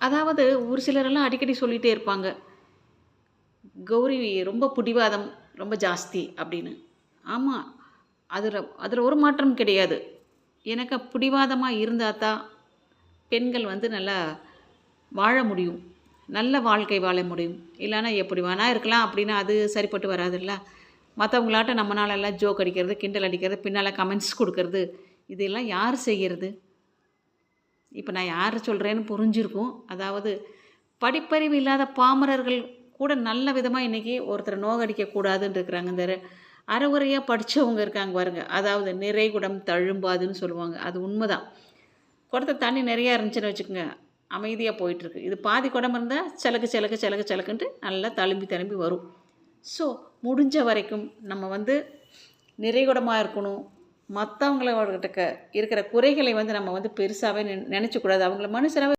அதாவது ஒரு சிலரெல்லாம் அடிக்கடி சொல்லிகிட்டே இருப்பாங்க. கௌரி ரொம்ப பிடிவாதம் ரொம்ப ஜாஸ்தி அப்படின்னு. ஆமாம் அதில் அதில் ஒரு மாற்றம் கிடையாது. எனக்கு பிடிவாதமாக இருந்தால் தான் பெண்கள் வந்து நல்லா வாழ முடியும். நல்ல வாழ்க்கை வாழ முடியும். இல்லைன்னா எப்படி வேணால் இருக்கலாம் அப்படின்னா அது சரிப்பட்டு வராதுல்ல. மற்றவங்களாட்ட நம்மளால எல்லாம் ஜோக் அடிக்கிறது கிண்டல் அடிக்கிறது பின்னால் கமெண்ட்ஸ் கொடுக்கறது இதெல்லாம் யார் செய்கிறது இப்போ நான் யார் சொல்கிறேன்னு புரிஞ்சிருக்கும். அதாவது படிப்பறிவு இல்லாத பாமரர்கள் கூட நல்ல விதமாக இன்றைக்கி ஒருத்தரை நோகடிக்கக்கூடாதுன்னு இருக்கிறாங்க. இந்த அறகுறையாக படித்தவங்க இருக்காங்க பாருங்கள் அதாவது நிறைகுடம் தழும்பாதுன்னு சொல்லுவாங்க. அது உண்மைதான். குடத்த தண்ணி நிறையா இருந்துச்சுன்னு வச்சுக்கோங்க. அமைதியாக போயிட்டுருக்கு. இது பாதி குடம் இருந்தால் சிலக்கு சிலக்கு சிலக்கு சிலக்குன்ட்டு நல்லா தழும்பி தழும்பி வரும். ஸோ முடிஞ்ச வரைக்கும் நம்ம வந்து நிறைகுடமாக இருக்கணும். மற்றவங்களோட இருக்கிற குறைகளை வந்து நம்ம வந்து பெருசாகவே நினச்சக்கூடாது அவங்கள மனுஷராகவே